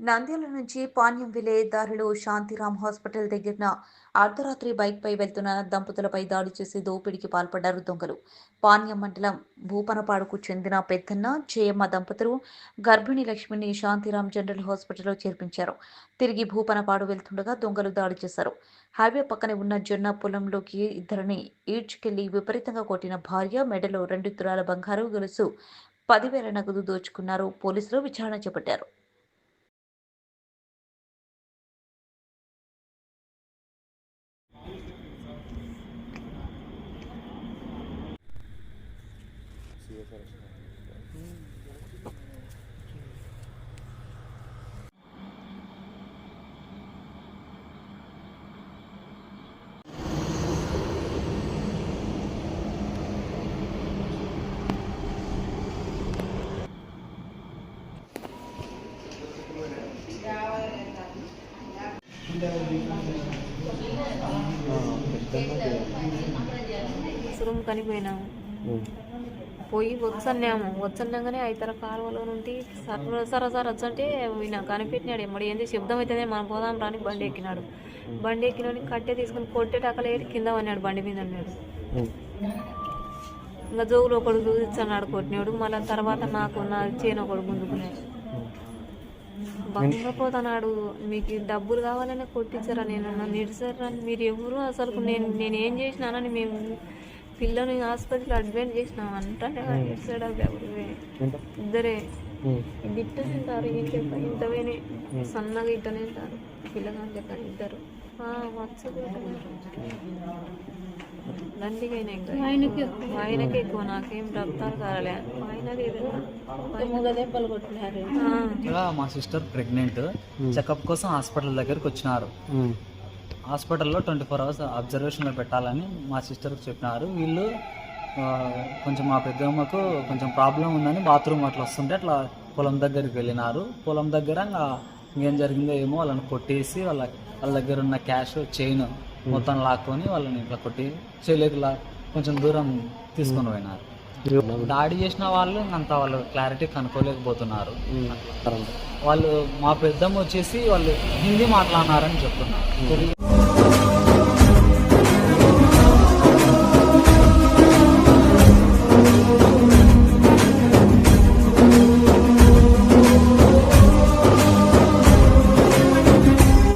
నంద్యాల నుంచి పాణ్యం విలే దారిలో శాంతిరామ్ హాస్పిటల్ దగ్గర అర్ధరాత్రి బైక్పై వెళ్తున్న దంపతులపై దాడి చేసి దోపిడీకి పాల్పడ్డారు దొంగలు. పాణ్యం మండలం భూపనపాడుకు చెందిన పెద్దన్న జయమ్మ దంపతులు గర్భిణి లక్ష్మిని శాంతిరామ్ జనరల్ హాస్పిటల్లో చేర్పించారు. తిరిగి భూపనపాడు వెళ్తుండగా దొంగలు దాడి చేశారు. హైవే పక్కనే ఉన్న జొన్న పొలంలోకి ఇద్దరిని ఈడ్చుకెళ్ళి విపరీతంగా కొట్టిన భార్య మెడలో రెండు తులాల బంగారు గొలుసు పదివేల నగదు దోచుకున్నారు. పోలీసులు విచారణ చేపట్టారు. Suruh bukan ibu enang. Hmm. పోయి వచ్చన్నాము వచ్చన్నాగానే ఐతర కాలువలో నుండి సర సర సర వచ్చంటే ఈయన కనిపెట్టినాడు. ఎమ్మడి ఏంది శబ్దం అవుతుంది మనం పోదాం రాని బండి ఎక్కినాడు. బండి ఎక్కినోని కట్టె తీసుకుని కొట్టేటక్కలేటి కింద పడినాడు బండి మీద అన్నాడు. ఇంకా జోగులు ఒకడు చూపించన్నాడు కొట్టినాడు. మళ్ళీ తర్వాత నాకు నా చేను ఒకడు గుంజుకున్నాడు. బంగపోతున్నాడు. మీకు డబ్బులు కావాలని కొట్టించారా నేను నన్ను ఇడిచారా మీరు ఎవరు అసలు నేను నేను ఏం చేసినానని మేము పిల్లని ఆసుపత్రిలో అడ్మిట్ చేసినాం అంటే ఎవరు ఇద్దరే. ఇది ఇట్ట తింటారు ఇంత ఇంతవేనే సన్నగా ఇట్ట తింటారు పిల్లగాని లెక్క ఇద్దరు. ఆయనకి ఆయనకి ఎక్కువ నాకేం రక్తాలు కాలే. ఆయనది దెబ్బలు కొట్టినారు. ఇక్కడ మా సిస్టర్ ప్రెగ్నెంట్. చెకప్ కోసం హాస్పిటల్ దగ్గరికి వచ్చినారు. హాస్పిటల్లో ట్వంటీ ఫోర్ అవర్స్ అబ్జర్వేషన్లో పెట్టాలని మా సిస్టర్కి చెప్పినారు. వీళ్ళు కొంచెం మా పెద్దమ్మకు కొంచెం ప్రాబ్లం ఉందని బాత్రూమ్ అట్లా వస్తుంటే అట్లా పొలం దగ్గరికి వెళ్ళినారు. పొలం దగ్గర ఇంకా ఇంకేం జరిగిందో ఏమో వాళ్ళని కొట్టేసి వాళ్ళ వాళ్ళ దగ్గర ఉన్న క్యాష్ చైన్ మొత్తం లాక్కొని వాళ్ళని ఇట్లా కొట్టి చేయలేక లా- కొంచెం దూరం తీసుకొని పోయినారు. దాడి చేసిన వాళ్ళు అంత వాళ్ళు క్లారిటీ కనుక్కోలేకపోతున్నారు. వాళ్ళు మా పెద్దమ్మ వచ్చేసి వాళ్ళు హిందీ మాట్లాడినారని చెప్తున్నారు.